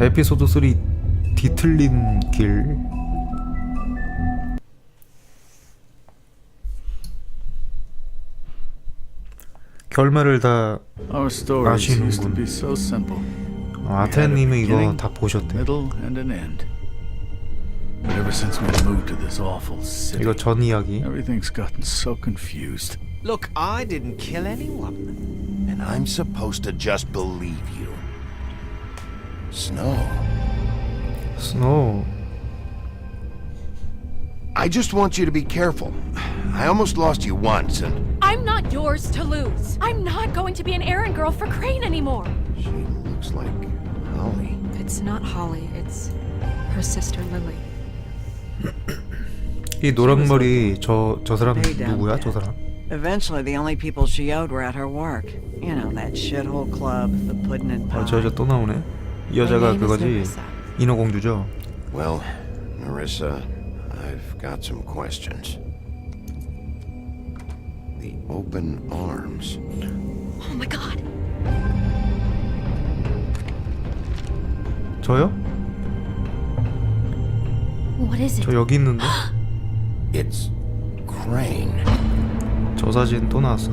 에피소드 3 뒤틀린 길 결말을 다 아시는군. used to be so simple. 어, 아테님이 이거 다 보셨대. Middle and an end. But ever since we moved to this awful city, 이거 전 이야기. everything's gotten so confused. Look, I didn't kill anyone. And I'm supposed to just believe you. Snow. 스노우. I just want you to be careful. I almost lost you once, and I'm not yours to lose. I'm not going to be an errand girl for Crane anymore. she looks like Holly. It's not Holly, it's her sister Lily. 이 노랑머리 저 저 사람 Hey, down 누구야? there. 저 사람? Eventually, the only people she owed were at her work. You know, that shithole club, the pudding and pie. 어, 저 여자 또 나오네. 이 여자가 그거지. 인어공주죠. Well, Marissa, I've got some questions. The open arms. Oh my god. 저요? What is it? 저 여기 있는데. It's Crane. 저 사진 또 나왔어.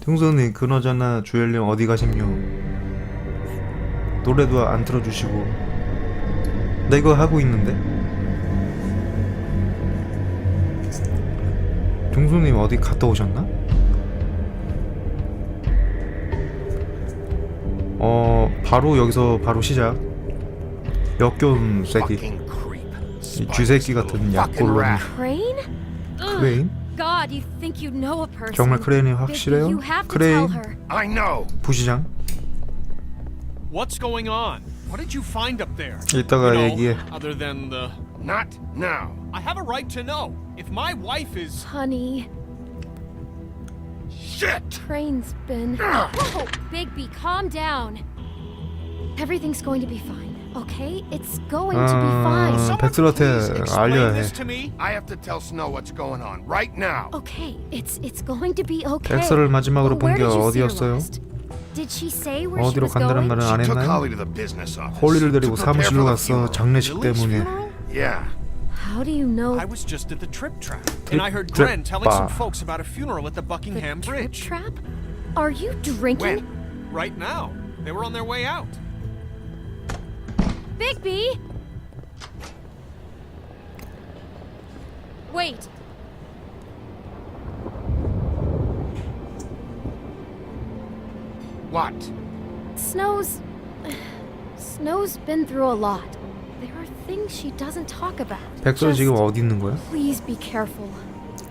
등선이 그나저나 주열님 어디 가심요? 노래도 안 틀어주시고. 나 이거 하고 있는데. 중수님 어디 갔다 오셨나? 어 바로 여기서 바로 시작. 역겨운 새끼. 이 쥐새끼 같은 약골로 크레인? God, you think you know a person. 정말 크레인이 확실해요? 크레인. 부시장 What's going on? What did you find up there? 이따가 You know, 얘기해. Other than the. Not now. I have a right to know. If my wife is. Honey, Shit! Crane's been. Whoa, Bigby, calm down. Everything's going to be fine, okay? It's going to be 아, fine. Someone 백설한테 please explain 알려야 해. this to me? I have to tell Snow what's going on right now. Okay, it's it's going to be okay. 백설을 마지막으로 본 Where 게 did you see her 어디였어요? last? Did she say where she 어디로 was 간다는 going? 말은 안 She took 했나요? Holly to the business office. 홀리를 데리고 to prepare 사무실로 for the 갔어 funeral. 장례식 Lily's 때문에 funeral? Yeah. How do you know I was just at the trip trap, and I heard Trip Gren telling some bar. folks about a funeral at the the Buckingham trip Bridge. trap? Are you drinking? When? Right now, they were on their way out. Bigby! Wait. What? Snow's. Snow's been through a lot. There are things she doesn't talk about. 백설 Just 지금 어디 있는 거야? Please be careful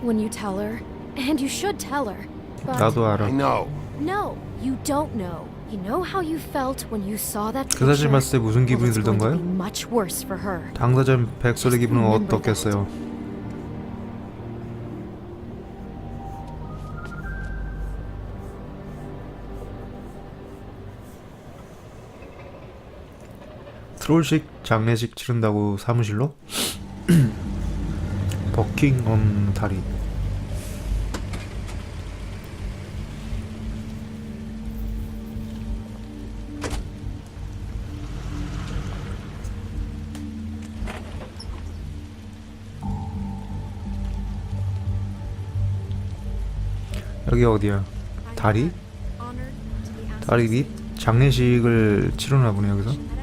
when you tell her. And you should tell her. But 나도 알아 I know. no, you don't know. You know how you felt when you saw that 그 사진 picture? 봤을 때 무슨 기분이 Well, it's going to 들던가요? be much worse for her. 당사자 백설의 기분은 어떻겠어요? 트롤식 장례식 치른다고 사무실로? 버킹엄 다리 여기 어디야? 다리? 다리 밑? 장례식을 치르나 보네 여기서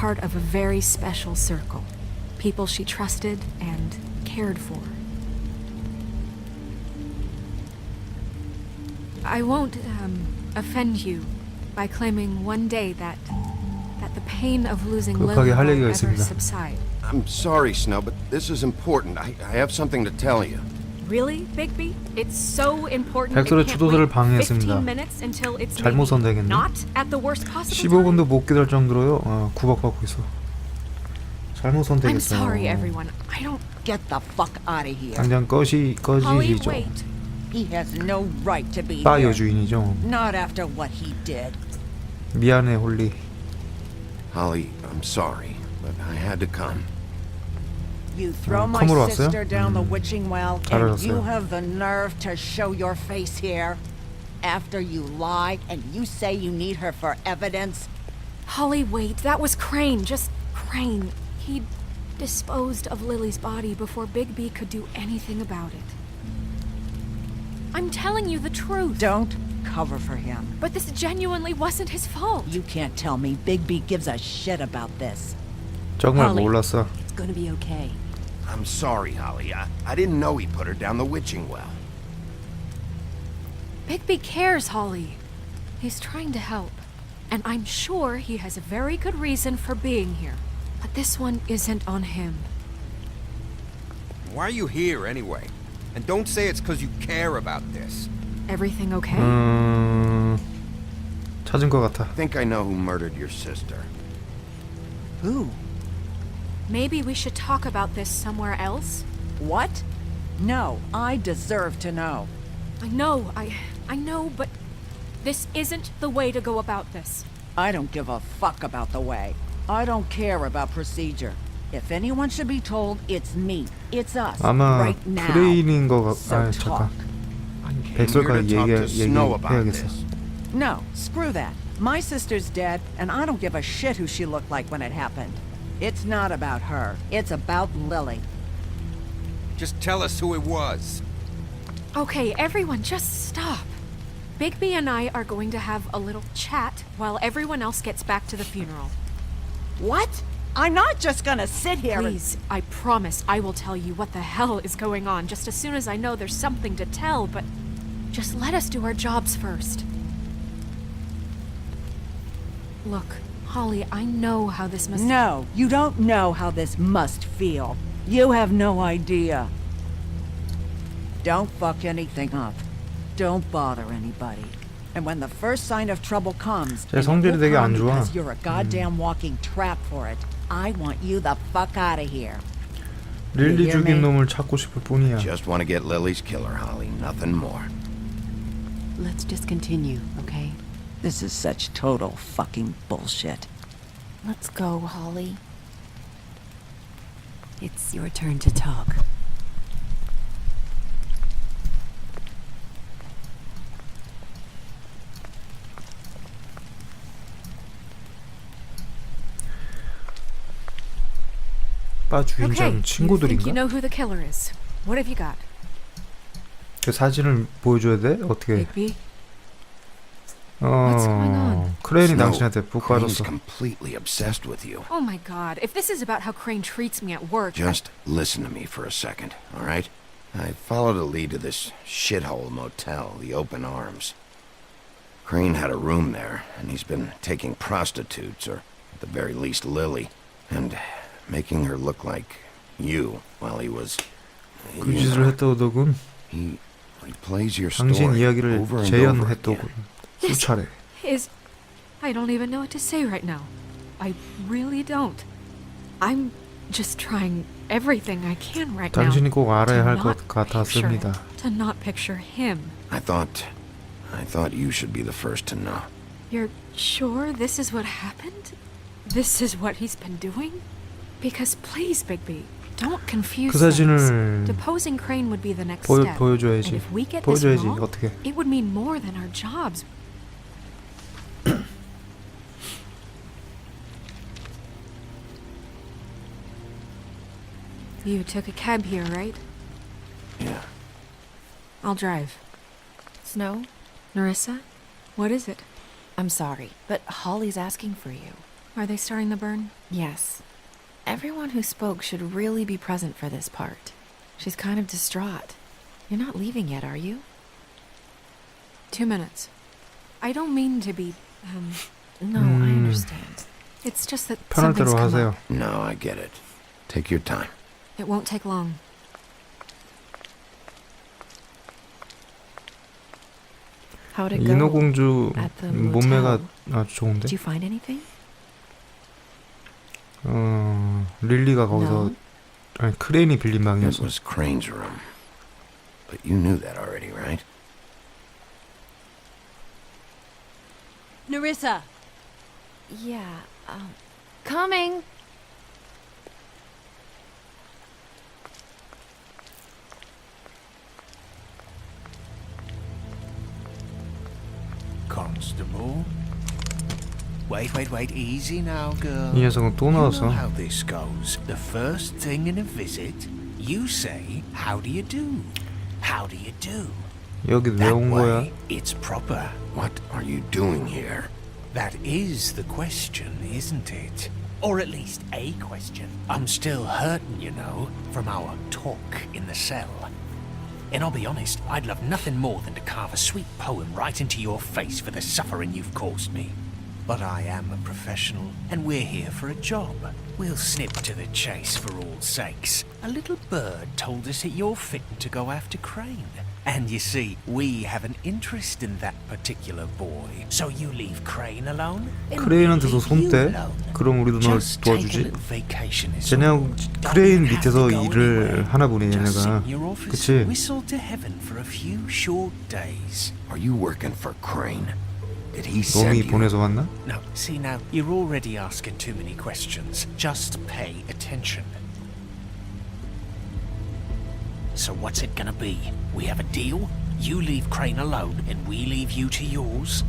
part of a very special circle people she trusted and cared for. I won't um, offend you by claiming one day that that the pain of losing Lily will ever subside. I'm sorry, Snow, but this is important. I, I have something to tell you. Really, Bigby? It's so important. 백설의 wait 방해했습니다. 15 minutes until it's 잘못 선택했네. Not at the worst possible 15분도 못 기다릴 정도로요 어, 구박받고 있어 잘못 time. I'm 선택했어 sorry, everyone. I don't. Get the fuck out of here. 당장 꺼시 꺼지시죠 wait. He has no right to be 바 here. 여주인이죠 Not after what he did. 미안해 홀리 Holly, I'm sorry, but I had to come. You throw 어, my 컴으로 왔어요? sister down the witching well, and 잘하셨어요. you have the nerve to show your face here? After you lie and you say you need her for evidence? Holly, wait. That was Crane. Just Crane. He disposed of Lily's body before Bigby could do anything about it. I'm telling you the truth. Don't cover for him. But this genuinely wasn't his fault. You can't tell me Bigby gives a shit about this. 정말 Holly. 몰랐어. It's gonna be okay. I'm sorry, Holly. I, I didn't know he put her down the witching well. Bigby cares, Holly. He's trying to help. And I'm sure he has a very good reason for being here. But this one isn't on him. Why are you here anyway? And don't say it's because you care about this. Everything okay? 음... 찾은 것 같아. I think I know who murdered your sister. Who? Maybe we should talk about this somewhere else? What? No, I deserve to know. I know, I I know, but this isn't the way to go about this. I don't give a fuck about the way. I don't care about procedure. If anyone should be told, it's me. It's us. 아마 right now. 크레인인 것 같... So 아 talk. 잠깐. I'm here 백설까지 to talk 얘기, to Snow about 얘기해야겠어. this. No, screw that. My sister's dead, and I don't give a shit who she looked like when it happened. It's not about her. It's about Lily. Just tell us who it was. Okay, everyone, just stop. Bigby and I are going to have a little chat while everyone else gets back to the funeral. What? I'm not just gonna sit here and- Please, I promise I will tell you what the hell is going on just as soon as I know there's something to tell, but just let us do our jobs first. Look, Holly, I know how this must No, you don't know how this must feel. You have no idea. Don't fuck anything up. Don't bother anybody. And when the first sign of trouble comes, 제 and it 성질이 will 되게 안 come 좋아. because you're a goddamn walking trap for it, I want you the fuck out of here. 릴리 You hear 죽인 me? 놈을 찾고 싶을 뿐이야. Just want to get Lily's killer, Holly. Nothing more. Let's just continue, okay? This is such total fucking bullshit. Let's go, Holly. It's your turn to talk. 바 Okay, 주인장 you think you 친구들인가? know who the killer is. What have you got? 그 사진을 보여줘야 돼? 어떻게? Bigby? What's going 어... on? 크레인이 Snow, 당신한테 푹 Crane's 빠졌어. completely obsessed with you. Oh my god, if this is about how Crane treats me at work. I- Just listen to me for a second, all right? I followed a lead to this shithole motel, the Open Arms. Crane had a room there, and he's been taking prostitutes, or at the very least Lily, and making her look like you while he was. 그 you 짓을 know, 했다오더군. he, he plays your 당신 story 이야기를 over and over 재현했더군. again. 수차례. is I don't even know what to say right now. I really don't. I'm just trying everything I can right now. 당신이 꼭 알아야 to 할 not 것 같았습니다. picture it, To not picture him. I thought, I thought you should be the first to know. You're sure this is what happened? This is what he's been doing? Because please, Bigby, don't confuse 그 things. 사진을 Deposing Crane would be the next 보여, step. 보여줘야지. And if we get this 보여줘야지. wrong, 어떻게? it would mean more than our jobs. you took a cab here, right? Yeah. I'll drive. Snow, Narissa, what is it? I'm sorry, but Holly's asking for you. Are they starting the burn? Yes. Everyone who spoke should really be present for this part. She's kind of distraught. You're not leaving yet, are you? Two minutes. I don't mean to be. Um, No, I Hmm. understand. it's just that 편할 something's 대로 come 하세요. up. No, I get it. Take your time. It won't take long. How'd it go? 인어공주 at the 몸매가 motel. 아주 좋은데? Did you find anything? 어... 릴리가 거기서 No. 아니 크레인이 빌린 It 방이었어. was Crane's room. But you knew that already, right? Narissa! Yeah, um, coming. Constable. Wait, wait, wait. Easy now, girl. 이 녀석은 또 You know 나왔어. how this goes. The first thing in a visit, you say, "How do you do? How do you do?" 여기 왜 That 온 거야? way, it's proper. What are you doing here? That is the question, isn't it? Or at least a question. I'm still hurting, you know, from our talk in the cell. And I'll be honest, I'd love nothing more than to carve a sweet poem right into your face for the suffering you've caused me. But I am a professional, and we're here for a job. We'll snip to the chase for all sakes. A little bird told us that you're fitting to go after Crane. And you see, we have an interest in that particular boy. So you leave Crane alone? and 크레인한테서 we'll leave 손 떼? you alone. 그럼 우리도 널 Just take a 도와주지? little vacation is 쟤네하고 all. Don't 크레인 have 밑에서 to go 일을 anywhere. 하나 보네 Just sit 얘네가 in your office 그치? and whistle to heaven for a few short days. Are you working for Crane? Did he send 놈이 you? 보내서 왔나? No, see now, you're already asking too many questions. Just pay attention. So what's it gonna be? We have a deal? You leave Crane alone, and we leave you to yours?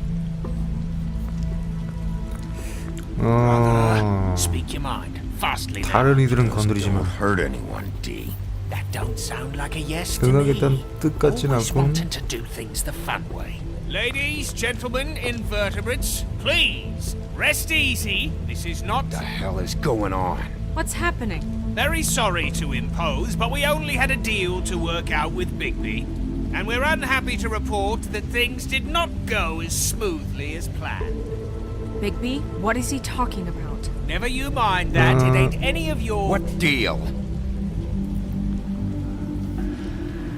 어... Speak your mind. Fastly then. 다른 이들은 Just 건드리지 마 Don't hurt anyone, D. That don't sound like a yes to me. 생각했던 뜻 같진 Always 않고 wanting to do things the fun way. Ladies, gentlemen, invertebrates, please rest easy. This is not The hell is going on? What's happening? very sorry to impose, but we only had a deal to work out with Bigby. And we're unhappy to report that things did not go as smoothly as planned. Bigby, what is he talking about? Never you mind that, it Uh, ain't any of your. What deal?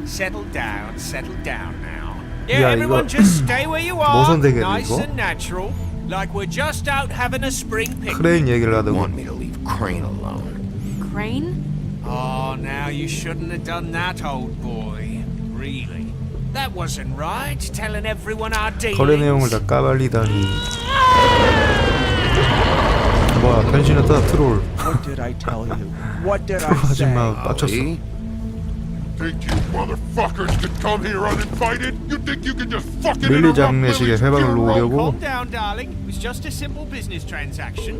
Settle down, settle down now. Yeah, Yeah, you everyone got- just stay where you are. 모선되겠네, nice 이거? and natural. Like we're just out having a spring picnic. 크레인 얘기를 You 하더군 want me to leave Crane alone? Crane? Oh, now you shouldn't have done that, old boy. Really. That wasn't right, telling everyone our dealings. 거래 내용을 다 까발리다니 뭐야 변신했다 트롤 What did I tell you? What did I 트롤 say? 아줌마 빡쳤어 Ali? Think you motherfuckers could come here uninvited? You think you can just fucking 릴리 interrupt 장례식에 Lily's 회방을 funeral? 놓으려고 Calm down, darling. It was just a simple business transaction.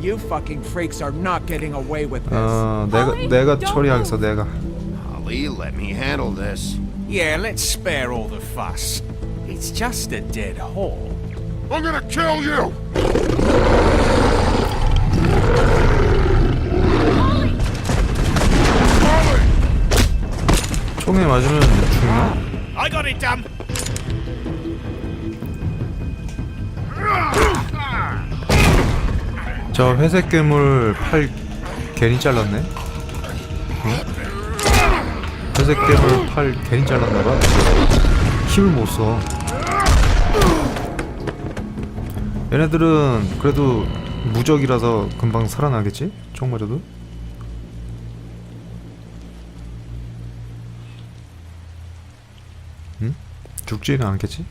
You fucking freaks are not getting away with this. 어 내가 Holly, 내가 don't 처리하겠어 내가 Ali, let me handle this. Yeah, let's spare all the fuss. It's just a dead hole. I'm gonna kill you! 총에 맞으면 죽나? I got it done. 저 회색 괴물 팔 괜히 잘랐네 응? 회색 괴물 팔 괜히 잘랐나봐 힘을 못써 얘네들은 그래도 무적이라서 금방 살아나겠지? 총 맞아도? 응? 죽지는 않겠지?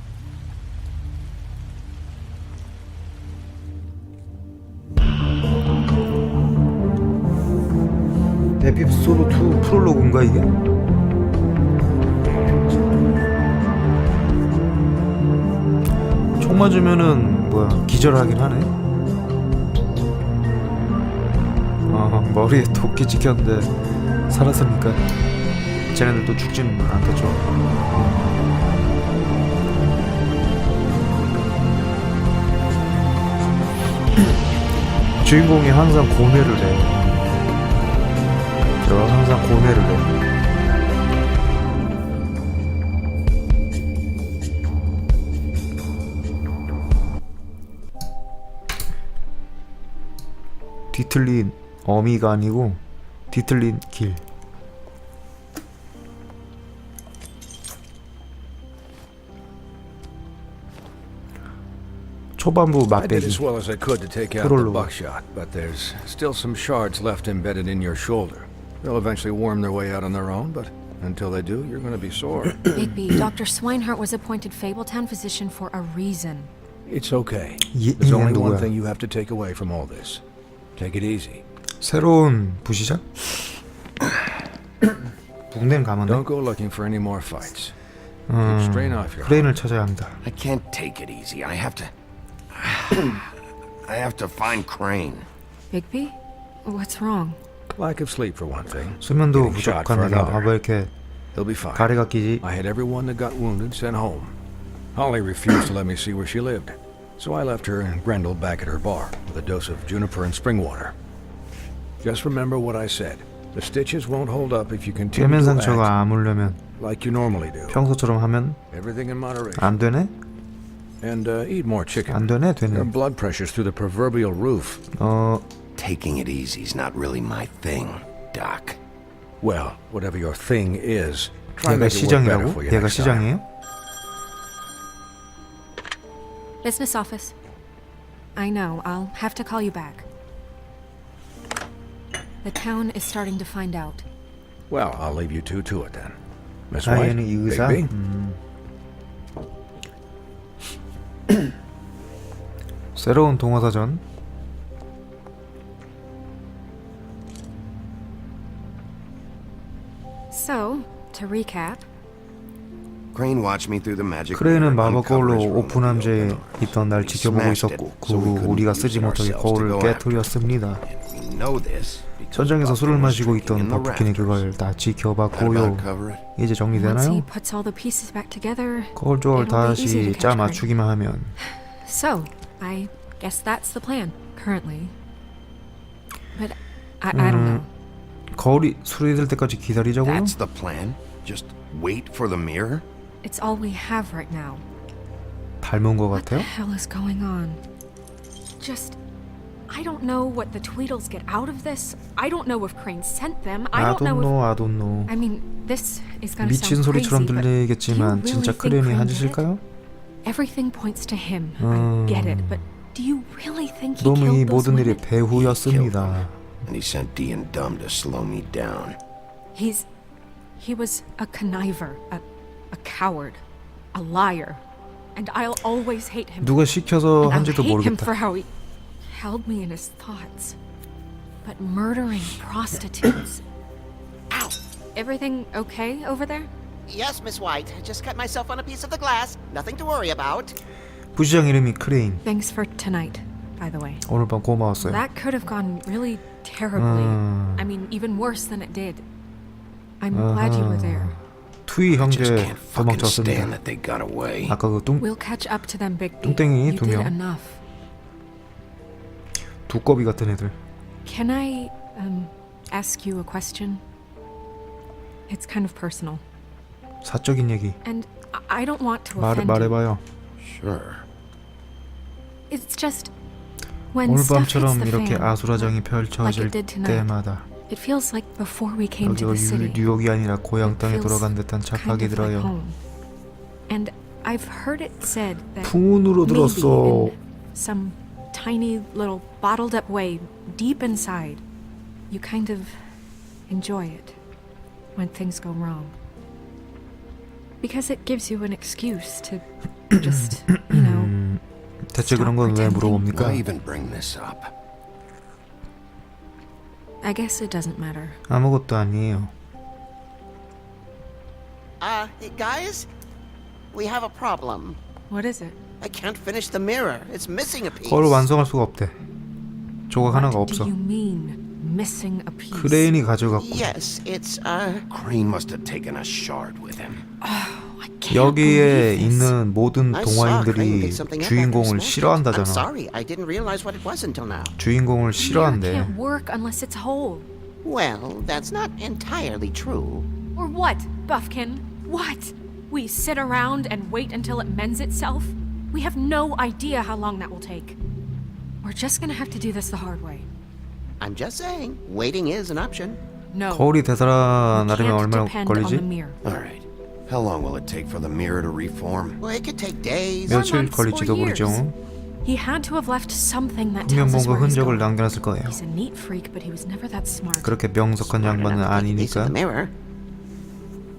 에피소드 2 프롤로그인가 이게? 총 맞으면은 뭐야 기절하긴 하네. 어, 머리에 도끼 찍혔는데 살았으니까 쟤네들도 죽지는 않겠죠. 주인공이 항상 고뇌를 해. 고뇌를 해. 뒤틀린 어미가 아니고 뒤틀린 길. 초반부 I did 맛배기. as well as I could to take out the 프롤로그. buckshot, but there's still some shards left embedded in your shoulder. They'll eventually worm their way out on their own, but until they do, you're going to be sore. Bigby, Dr. Swinehart was appointed Fabletown physician for a reason. it's okay. 이, There's 이는 only one 누구야? thing you have to take away from all this. Take it easy. 새로운 부시장? 북냄 가면 Don't go looking for any more fights. 음, strain off your 크레인을 찾아야 합니다. I can't take it easy. I have to. I have to find Crane. Bigby? What's wrong? lack of sleep for one thing. 수면도 Getting shot for 부족합니다. 아, another. 왜 이렇게 He'll be fine. 가래가 끼지? I had everyone that got wounded sent home. Holly refused to let me see where she lived, so I left her and Grendel back at her bar with a dose of juniper and spring water. Just remember what I said. The stitches won't hold up if you continue 꿰맨 to 상처가 act 아물려면 like you normally do. 평소처럼 하면 Everything in moderation. 안 되네? And uh, eat more chicken. 안 되네? Your 되네. blood pressure's through the proverbial roof. 어, Taking it easy's not really my thing, Doc. Well, whatever your thing is, try and 얘가 make it work better 시장이라고? for you 얘가 next time. 시장이에요? Business office. I know, I'll have to call you back. The town is starting to find out. Well, I'll leave you two to it then. Miss White, 아이는 이 의사? Bigby? 음. 새로운 동화사전 to recap, Crane watched me through the magic. 크레인은 mirror, 마법 거울로 오픈 the 함재에. 있던 날 We 지켜보고 있었고 그 so we 후 우리가 쓰지 못하게 거울을. 깨뜨렸습니다. Know this 전장에서 술을 마시고 있던 버프킨이 rafters. 그걸 다 지켜봤고요. 이제 once he 정리되나요? puts all the pieces back together, 거울 쪽을 easy 다시 짜. 맞추기만 하면 So, I guess that's the plan, currently. But I, I don't 음, know. 거울이 수리될 때까지 기다리자고요? That's the plan? Just wait for the mirror? It's all we have right now. 닮은 것 What the 같아요? hell is going on? Just. I don't know what the Tweedles get out of this. I don't know if Crane sent them. I I don't don't know know, I don't know. if. I mean, this is gonna 미친 sound 소리처럼 crazy, but 들리겠지만 do you 진짜 really think 크레인이 Crane 한 did it? 짓일까요? Everything points to him. 음. I get it, but do you really think he 너무 이 killed those 모든 일이 women? 배후였습니다. And he sent D and Dumb to slow me down. He's. He was a conniver, a, a coward, a liar, and I'll always hate him. 누가 시켜서 and I'll 한지도 hate him 모르겠다. for how he held me in his thoughts. But murdering prostitutes. Ow! Everything okay over there? Yes, Miss White. I just cut myself on a piece of the glass. Nothing to worry about. 부시장 이름이 크레인. Thanks for tonight, by the way. 오늘 밤 고마웠어요. That could have gone really terribly. 음. I mean, even worse than it did. I'm glad you were there. 투이 형제 도망쳤습니다. that they got away. 아까 그 뚱, We'll catch up to them, Bigby. 뚱땡이 You 두 did 명. enough. 두꺼비 같은 애들. Can I um ask you a question? It's kind of personal, 사적인 얘기. and I- I don't want to 말, offend you. 말해봐요. Sure. It's just when 오늘 stuff hits 밤처럼 the 이렇게 fan, 아수라장이 like 펼쳐질 it did tonight. 때마다 It feels like before we came to 여기가 the city. 뉴, 뉴욕이 아니라 고향 It 땅에 feels 돌아간 듯한 kind 착각이 of like 들어요. home. And I've heard it said that 풍운으로 maybe 들었어. in some tiny little bottled up way deep inside, you kind of enjoy it when things go wrong. Because it gives you an excuse to just, you know, 음, 대체 그런 건 왜 pretending. 물어봅니까? Why even bring this up? I guess it doesn't matter. 아무것도 아니에요. Uh, guys? We have a problem. What is it? I can't finish the mirror. It's missing a piece. 그걸 완성할 수가 없대. 조각 하나가 What 없어. do you mean, missing a piece? 크레인이 가져갔고 Yes, it's, uh... Crane must have taken a shard with him. 여기에. 있는 모든 동화인들이 주인공을 싫어한다잖아. 주인공을 싫어한대. Well, that's not entirely true. Or what, Buffkin? What? We sit around and wait until it mends itself? We have no idea how long that will take. We're just gonna have to do this the hard way. I'm just saying, waiting is an option. No. 거울이 되살아나려면 얼마나 걸리지? All right. How long will it take for the mirror to reform? Well, it could take days. Or 며칠 months or 걸릴지도 years. 모르죠. He had to have left something that 분명 tells us 뭔가 where he's 흔적을 going. 남겨놨을 거예요. He's a neat freak, but he was never that smart. 그렇게 명석한 Smart 양반은 enough to take a piece 아니니까 of the mirror.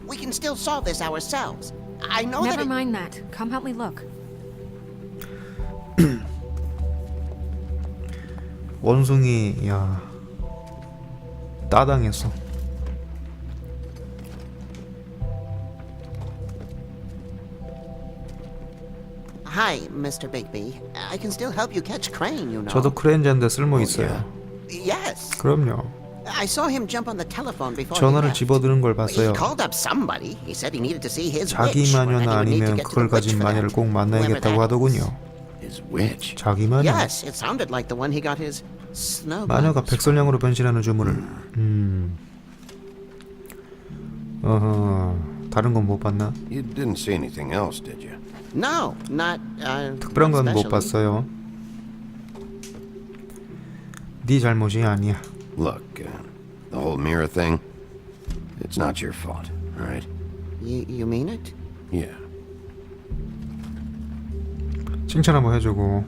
We can still solve this ourselves. I know that Never it... mind that. Come help me look. 원숭이 야 따당했어. Hi, Mr. Bigby. I can still help you catch Crane, you know. 저도 크레인자인데 쓸모 있어요. Yes. 그럼요. I saw him jump on the telephone before he 전화를 left. 집어드는 걸 He 봤어요. called up somebody. He said he needed to see his 자기 witch. 마녀나 he would need to 아니면 get to 그걸 the witch 가진 for 마녀를 that. 꼭 만나야겠다고 Whoever that 하더군요. His witch. 자기 마녀. Yes, it sounded like the one he got his snow. 마녀가 백설량으로 변신하는 주문을. 음. 어허. 다른 건 못 봤나? You didn't see anything else, did you? from. No, not. Uh, 특별한 건 못 especially. 봤어요. 네 잘못이 아니야. Look, uh, the whole mirror thing, it's not your fault, all right? You, you mean it? Yeah. 칭찬 한번 해주고.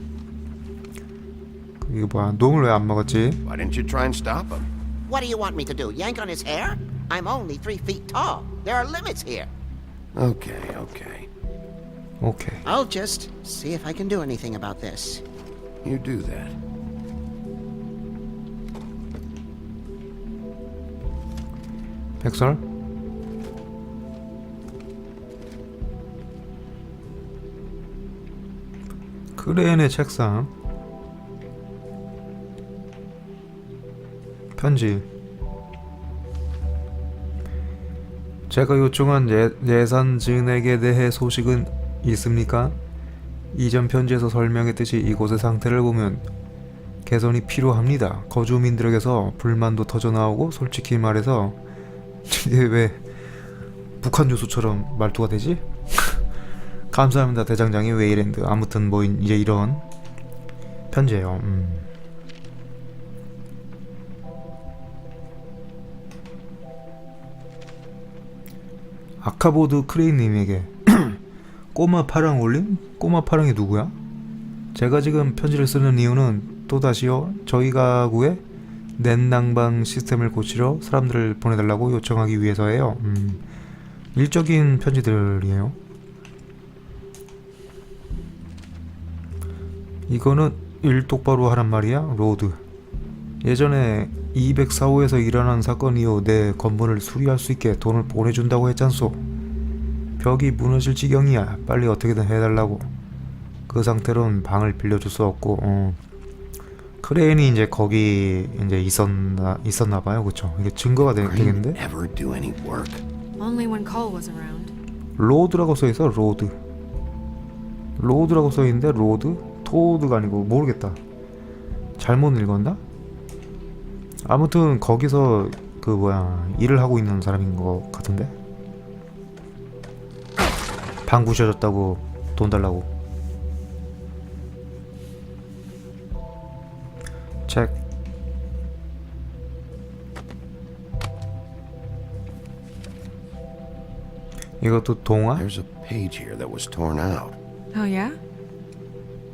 이거 뭐야? 놈을 왜 안 먹었지? Why didn't you try and stop him? What do you want me to do? Yank on his hair? I'm only three feet tall. There are limits here. Okay, okay. 오케이. I'll just see if I can do anything about this. You do that. 백설? 크레인의 책상 편지 제가 요청한 예, 예산 증액에 대해 소식은 있습니까? 이전 편지에서 설명했듯이 이곳의 상태를 보면 개선이 필요합니다. 거주민들에게서 불만도 터져 나오고 솔직히 말해서 이게 왜 북한 교수처럼 말투가 되지? 감사합니다 대장장이 웨이랜드 아무튼 뭐 이제 이런 편지예요 음. 아카보드 크레인님에게 꼬마 파랑 올림? 꼬마 파랑이 누구야? 제가 지금 편지를 쓰는 이유는 또다시요 저희 가구에 넷난방 시스템을 고치려 사람들을 보내달라고 요청하기 위해서예요. 음, 일적인 편지들이에요. 이거는 일 똑바로 하란 말이야, 로드. 예전에 204호에서 일어난 사건 이후 내 건물을 수리할 수 있게 돈을 보내준다고 했잖소. 벽이 무너질 지경이야. 빨리 어떻게든 해달라고. 그 상태로는 방을 빌려줄 수 없고, 어. 크레인이 이제 거기 이제 있었나 있었나 봐요, 그렇죠? 이게 증거가 되, 되겠는데? ever do any work? Only when Cole was around. 로드라고 써 있어, 로드. 로드라고 써 있는데 로드? 토드가 아니고 모르겠다. 잘못 읽었나? 아무튼 거기서 그 뭐야 일을 하고 있는 사람인 것 같은데. 방 부셔졌다고 돈 달라고. 책. 이것도 동화? There's a page here that was torn out. Oh, yeah?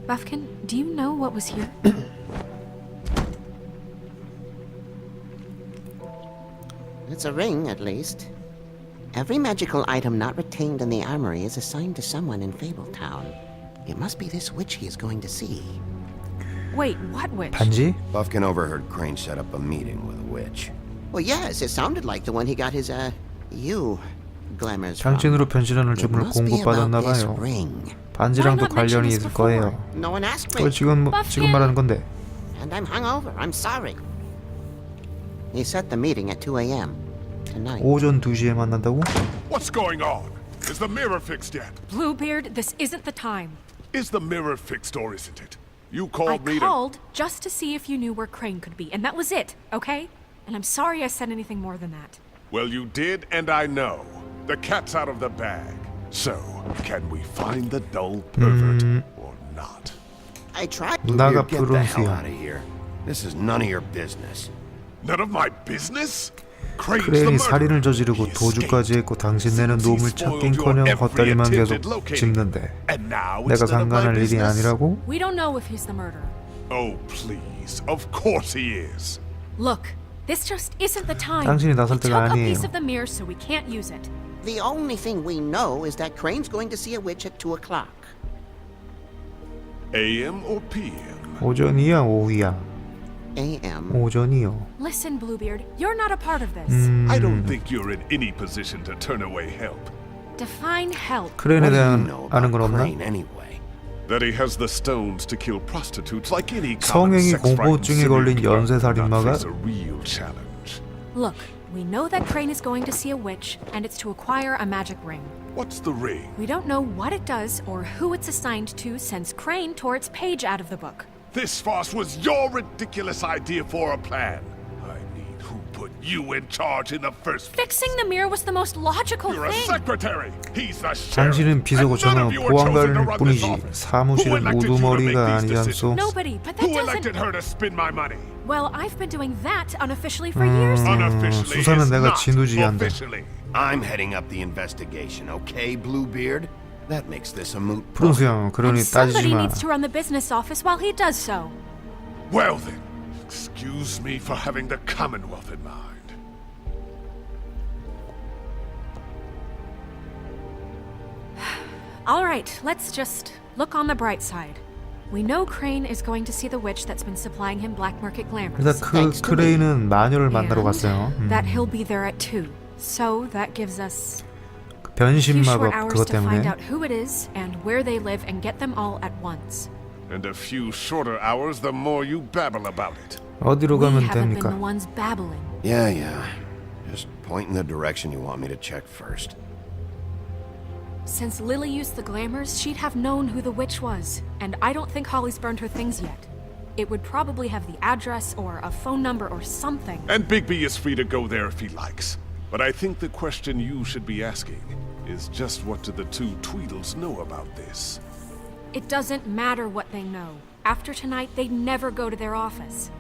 Buffkin, do you know what was here? It's a ring, at least. Every magical item not retained in the armory is assigned to someone in Fabletown. It must be this witch he is going to see. Wait, what witch? 반지? Buffkin overheard Crane set up a meeting with a witch. Well, yes, it sounded like the one he got his, uh, you glamours from. 장신으로 변신하는 It 주문을 must be about 공급받았나 this 봐요. ring. 반지랑도 Why not mention 관련이 this 있을 before? 거예요. No one asked 그걸 me, 지금 지금 말하는 건데. and I'm hungover. I'm sorry. He set the meeting at 2 a.m. tonight. 오전 2시에 만난다고? What's going on? Is the mirror fixed yet? Bluebeard, this isn't the time. Is the mirror fixed or isn't it? You I called me to... called just to see if you knew where Crane could be, and that was it, okay? And I'm sorry I said anything more than that. Well, you did, and I know. The cat's out of the bag. So, can we find the dull pervert or not? I tried. 누나가 Get the 부른 hell out 수염. of here. This is none of your business. None of my business? 크레인이 murderer. 살인을 저지르고 도주까지 했고 당신네는 놈을 찾긴커녕 헛다리만 계속. 짚는데 내가 상관할 일이? 아니라고? We don't know if he's the murderer. Oh, please. Of course he is. Look, this just isn't the time. 당신이 나설 때가 took a 아니에요. piece of the mirror, so we can't use it. The only thing we know is that Crane's going to see a witch at 2 o'clock. AM or PM? 오전이야 오후야? A.M. 오전이요. Listen, Bluebeard, you're not a part of this. 음, I don't think you're in any position to turn away help. Define help. 크레인에 What do you 대한 know 아는 about 건 없나? Crane anyway? That he has the stones to kill prostitutes like any common 성행위 sex-frightened 공포증에 걸린 serial killer, 연쇄살인마가 not face a real challenge. Look, we know that Crane is going to see a witch, and it's to acquire a magic ring. What's the ring? We don't know what it does or who it's assigned to since Crane tore its page out of the book. This farce was your ridiculous idea for a plan. I mean, who put you in charge in the first place? Fixing the mirror was the most logical You're a thing. secretary. He's the sheriff. 당신은 비서고 And none 저는 of you were chosen to 보안관일 run this 뿐이지 office. Who 사무실은 elected you to make 우두머리가 these 아니지 decisions? 않소? Nobody, but that Who elected doesn't. her to spend my money? Well, I've been doing that unofficially for years. 음, Unofficially, 수사는 it's 내가 not 진두지휘한다. officially. I'm heading up the investigation, okay, Bluebeard? That makes this a moot 푸른 point. 수염 그러니 and somebody 따지지 마. needs to run the business office while he does so. Well then, excuse me for having the Commonwealth in mind. All right, let's just look on the bright side. We know Crane is going to see the witch that's been supplying him black market glamours. 일단 그 크레이는 마녀를 만나러 And 갔어요. 음. That he'll be there at 2. So that gives us 그 a 변신 few short 마법 hours 그것 to find 때문에 out who it is and where they live and get them all at once. And a few shorter hours, the more you babble about it. 어디로 we 가면 haven't been the 됩니까? ones babbling. Yeah, yeah. Just point in the direction you want me to check first. Since Lily used the glamours, she'd have known who the witch was, and I don't think Holly's burned her things yet. It would probably have the address or a phone number or something. And Bigby is free to go there if he likes. But I think the question you should be asking is just what do the two Tweedles know about this? It doesn't matter what they know. After tonight, they'd never go to their office.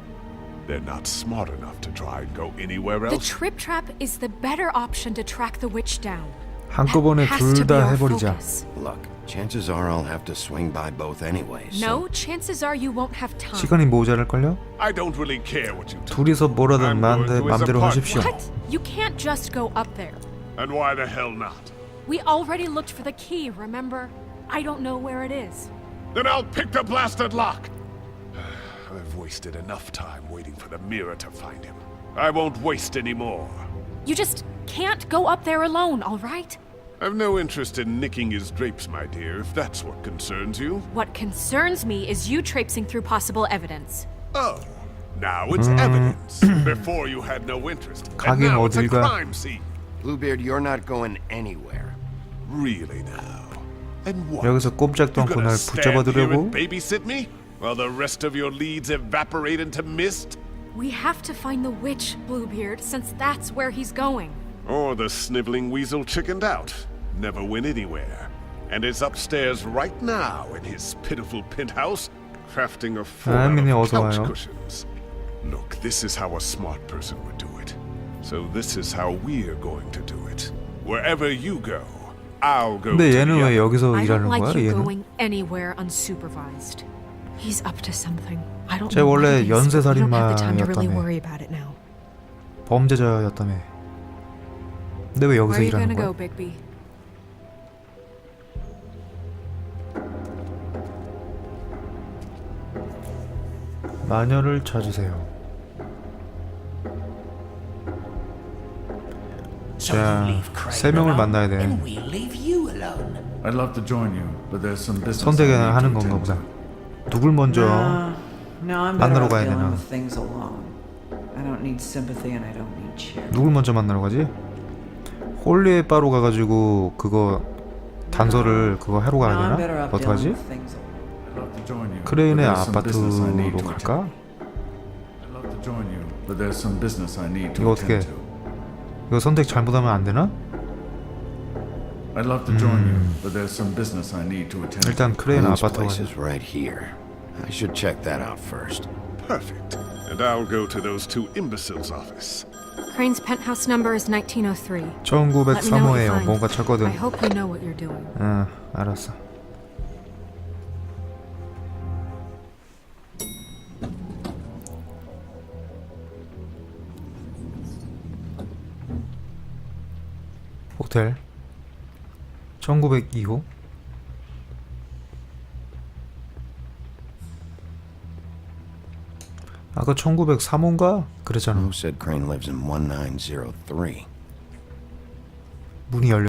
They're not smart enough to try and go anywhere The else. trip trap is the better option to track the witch down. 한꺼번에 That has to 둘 be 다 our 해버리자. focus. Look, chances are I'll have to swing by both anyway. so- No, chances are you won't have time. 시간이 모자랄걸요? I don't really care what you do. 둘이서 뭐라든 I'm 마음대, going to his 맘대로 apartment. 하십시오. What? You can't just go up there. And why the hell not? We already looked for the key, remember? I don't know where it is. Then I'll pick the blasted lock. I've wasted enough time waiting for the mirror to find him. I won't waste any more. You just can't go up there alone, all right? I've no interest in nicking his drapes, my dear, if that's what concerns you. What concerns me is you traipsing through possible evidence. Oh, now it's Mm. evidence. Before you had no interest. And 가긴 now it's a 어딜 가. crime scene. Bluebeard, you're not going anywhere. Really now? And what? 여기서 꼼짝도 You 않고 gonna 날 stand here 붙잡아두려고? and babysit me? While the rest of your leads evaporate into mist? We have to find the witch, Bluebeard, since that's where he's going. Or the sniveling weasel chickened out. Never went anywhere. And is upstairs right now in his pitiful penthouse, crafting a form 아미네, of 어서 couch 와요. cushions. Look, this is how a smart person would do it. So this is how we're going to do it. Wherever you go, I'll go 근데 to 얘는 the 왜 other. 여기서 I don't 일하는 거야? like you 얘는? going anywhere unsupervised. He's up to something. I don't 쟤 know what 원래 it is, but we don't have the time to really 연쇄살인마였다며. worry about it now. 범죄자였다며. 근데 왜 Where 여기서 are you 일하는 gonna 거야? go, Bigby? 마녀를 찾으세요. 자, 세 명을 만나야 돼. I'd 선택을 하는 건가 보다. 누굴 먼저 만나러 가야 되나? 누굴 먼저 만나러 가지? 홀리에 바로 가가지고 그거 단서를 그거 하러 가야 되나? 어떡하지? 크레인의 아파트로 갈까? 이거 어떻게? 해? 이거 선택 잘못하면 안 되나? I'd love to join you, but there's some business I need to attend. 일단 크레인 Crane's 아파트 place is right here. I should check that out first. Perfect. And I'll go to those two imbeciles' office. Crane's penthouse number is 1903. Let me know what you 1903호예요. find. 뭔가 찾거든. I hope you know what you're doing. 응, 알았어. 호텔 1902호 아까 1903호인가? 그랬잖아. Who said Crane lives in 1903? 문이 열려